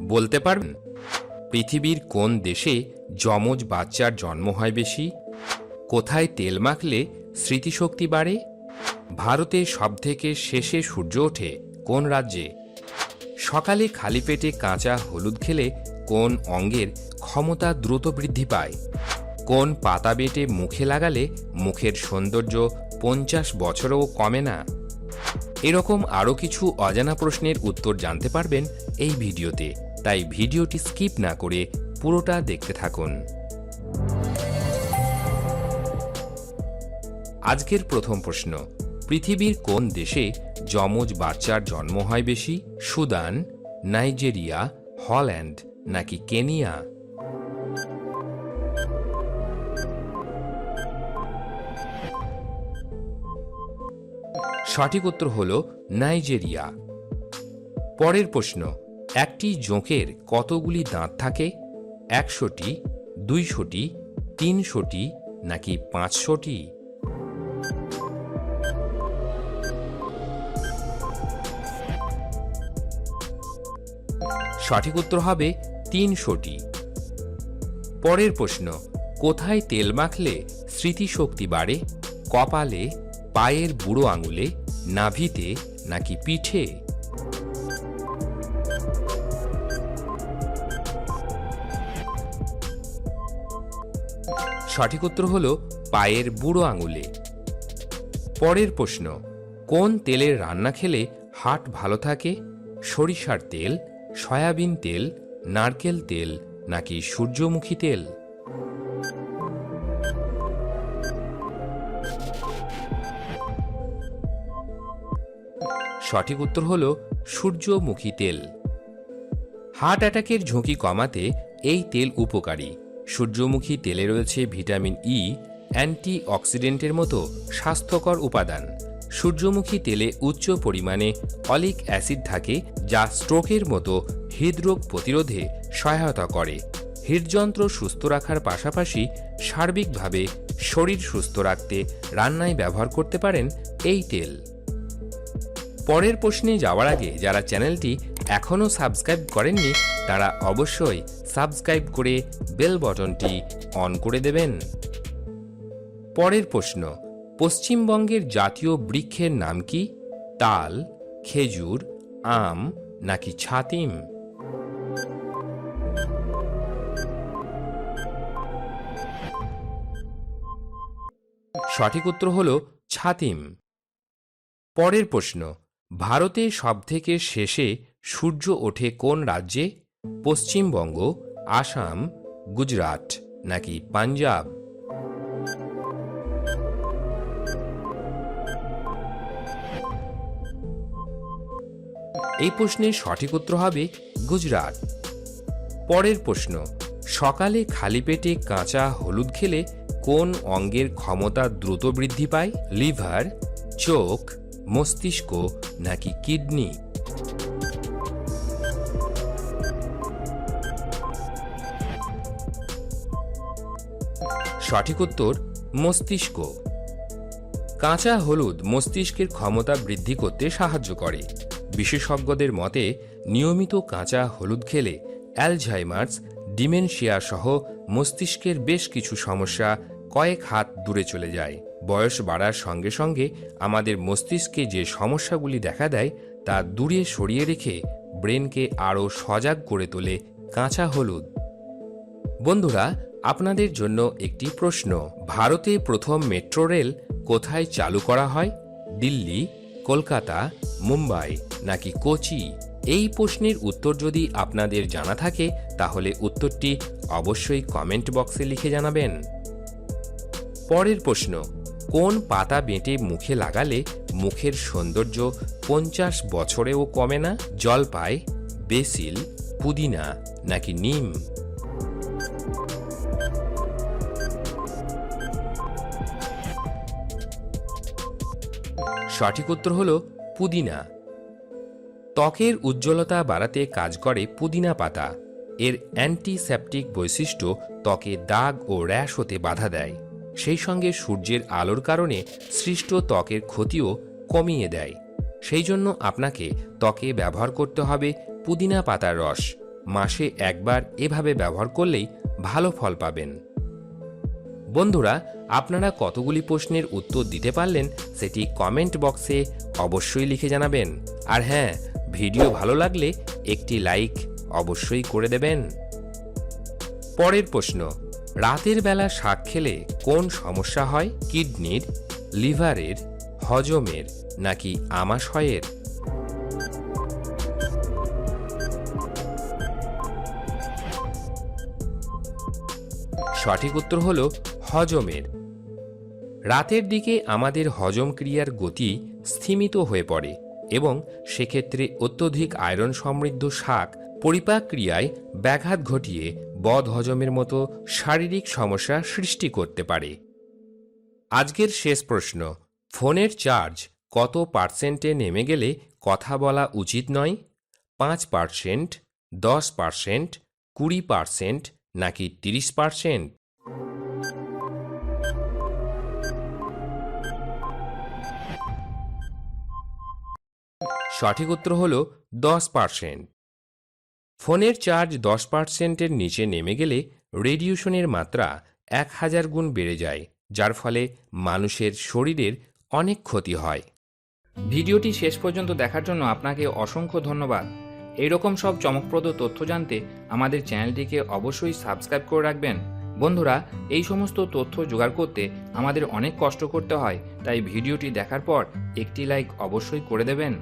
বলতে পারবেন? পৃথিবীর কোন দেশে যমজ বাচ্চার জন্ম হয় বেশি? কোথায় তেল মাখলে স্মৃতিশক্তি বাড়ে? ভারতে সবথেকে শেষে সূর্য ওঠে কোন রাজ্যে? সকালে খালি পেটে কাঁচা হলুদ খেলে কোন অঙ্গের ক্ষমতা দ্রুত বৃদ্ধি পায়? কোন পাতা বেটে মুখে লাগালে মুখের সৌন্দর্য পঞ্চাশ বছরও কমে না? এরকম আরও কিছু অজানা প্রশ্নের উত্তর জানতে পারবেন এই ভিডিওতে। তাই ভিডিওটি স্কিপ না করে পুরোটা দেখতে থাকুন। আজকের প্রথম প্রশ্ন, পৃথিবীর কোন দেশে যমজ বাচ্চার জন্ম হয় বেশি? সুদান, নাইজেরিয়া, হল্যান্ড নাকি কেনিয়া? সঠিক উত্তর হল নাইজেরিয়া। পরের প্রশ্ন, একটি জোঁকের কতগুলি দাঁত থাকে? একশোটি, দুইশোটি, তিনশোটি, নাকি পাঁচশোটি? সঠিক উত্তর হবে তিনশোটি। পরের প্রশ্ন, কোথায় তেল মাখলে স্মৃতিশক্তি বাড়ে? কপালে পায়ের বুড়ো আঙুলে, নাভিতে নাকি পিঠে? সঠিক উত্তর হল পায়ের বুড়ো আঙুলে। পরের প্রশ্ন, কোন তেলের রান্না খেলে হার্ট ভালো থাকে? সরিষার তেল, সয়াবিন তেল, নারকেল তেল নাকি সূর্যমুখী তেল? সঠিক উত্তর হল সূর্যমুখী তেল। হার্ট অ্যাটাকের ঝুঁকি কমাতে এই তেল উপকারী। সূর্যমুখী তেলে রয়েছে ভিটামিন ই অ্যান্টি অক্সিডেন্টের মতো স্বাস্থ্যকর উপাদান। সূর্যমুখী তেলে উচ্চ পরিমাণে অলিক অ্যাসিড থাকে, যা স্ট্রোকের মতো হৃদরোগ প্রতিরোধে সহায়তা করে। হৃদযন্ত্র সুস্থ রাখার পাশাপাশি সার্বিকভাবে শরীর সুস্থ রাখতে রান্নায় ব্যবহার করতে পারেন এই তেল। পরের প্রশ্নে যাওয়ার আগে যারা চ্যানেলটি এখনও সাবস্ক্রাইব করেননি, তারা অবশ্যই সাবস্ক্রাইব করে বেল বটনটি অন করে দেবেন। পরের প্রশ্ন, পশ্চিমবঙ্গের জাতীয় বৃক্ষের নাম কি? তাল, খেজুর, আম নাকি ছাতিম? সঠিক উত্তর হল ছাতিম। পরের প্রশ্ন ভারতে সবথেকে শেষে সূর্য ওঠে কোন রাজ্যে? পশ্চিমবঙ্গ, আসাম, গুজরাট নাকি পাঞ্জাব? এই প্রশ্নের সঠিক উত্তর হবে গুজরাট। পরের প্রশ্ন, সকালে খালি পেটে কাঁচা হলুদ খেলে কোন অঙ্গের ক্ষমতা দ্রুত বৃদ্ধি পায়? লিভার, চোখ মস্তিষ্ক নাকি কিডনি? সঠিক উত্তর, মস্তিষ্ক। কাঁচা হলুদ মস্তিষ্কের ক্ষমতা বৃদ্ধি করতে সাহায্য করে। বিশেষজ্ঞদের মতে, নিয়মিত কাঁচা হলুদ খেলে অ্যালঝাইমার্স ডিমেনশিয়া সহ মস্তিষ্কের বেশ কিছু সমস্যা কয়েক হাত দূরে চলে যায়। বয়স বাড়ার সঙ্গে সঙ্গে আমাদের মস্তিষ্কে যে সমস্যাগুলি দেখা দেয়, তা দূরে সরিয়ে রেখে ব্রেনকে আরও সজাগ করে তোলে কাঁচা হলুদ। বন্ধুরা, আপনাদের জন্য একটি প্রশ্ন। ভারতে প্রথম মেট্রো রেল কোথায় চালু করা হয়? দিল্লি, কলকাতা, মুম্বাই নাকি কোচি? এই প্রশ্নের উত্তর যদি আপনাদের জানা থাকে, তাহলে উত্তরটি অবশ্যই কমেন্ট বক্সে লিখে জানাবেন। পরের প্রশ্ন। কোন পাতা বেঁটে মুখে লাগালে মুখের সৌন্দর্য পঞ্চাশ বছরেও কমে না? জলপাই, বেসিল, পুদিনা নাকি নিম? সঠিক উত্তর হল পুদিনা। ত্বকের উজ্জ্বলতা বাড়াতে কাজ করে পুদিনা পাতা। এর অ্যান্টিসেপটিক বৈশিষ্ট্য ত্বকে দাগ ও র্যাশ হতে বাধা দেয়। সেই সঙ্গে সূর্যের আলোর কারণে সৃষ্ট ত্বকের ক্ষতিও কমিয়ে দেয়। সেই জন্য আপনাকে ত্বকে ব্যবহার করতে হবে পুদিনা পাতার রস। মাসে একবার এভাবে ব্যবহার করলেই ভালো ফল পাবেন। বন্ধুরা, আপনারা কতগুলি প্রশ্নের উত্তর দিতে পারলেন সেটি কমেন্ট বক্সে অবশ্যই লিখে জানাবেন। আর হ্যাঁ ভিডিও ভালো লাগলে একটি লাইক অবশ্যই করে দেবেন। পরের প্রশ্ন রাতের বেলা শাক খেলে কোন সমস্যা হয়? কিডনির, লিভারের, হজমের নাকি আমাশয়ের? সঠিক উত্তর হল হজমের। রাতের দিকে আমাদের হজম ক্রিয়ার গতি স্থিমিত হয়ে পড়ে এবং সেক্ষেত্রে অত্যধিক আয়রন সমৃদ্ধ শাক পরিপাক ক্রিয়ায় ব্যাঘাত ঘটিয়ে বদ হজমের মতো শারীরিক সমস্যা সৃষ্টি করতে পারে। আজকের শেষ প্রশ্ন, ফোনের চার্জ কত পার্সেন্টে নেমে গেলে কথা বলা উচিত নয়? পাঁচ পার্সেন্ট, দশ পার্সেন্ট, কুড়ি পার্সেন্ট নাকি তিরিশ পার্সেন্ট? সঠিক উত্তর হল দশ পার্সেন্ট। ফোনের চার্জ দশ পার্সেন্টের নিচে নেমে গেলে রেডিয়েশনের মাত্রা এক হাজার গুণ বেড়ে যায়, যার ফলে মানুষের শরীরের অনেক ক্ষতি হয়। ভিডিওটি শেষ পর্যন্ত দেখার জন্য আপনাকে অসংখ্য ধন্যবাদ। এইরকম সব চমকপ্রদ তথ্য জানতে আমাদের চ্যানেলটিকে অবশ্যই সাবস্ক্রাইব করে রাখবেন। বন্ধুরা, এই সমস্ত তথ্য জোগাড় করতে আমাদের অনেক কষ্ট করতে হয়, তাই ভিডিওটি দেখার পর একটি লাইক অবশ্যই করে দেবেন।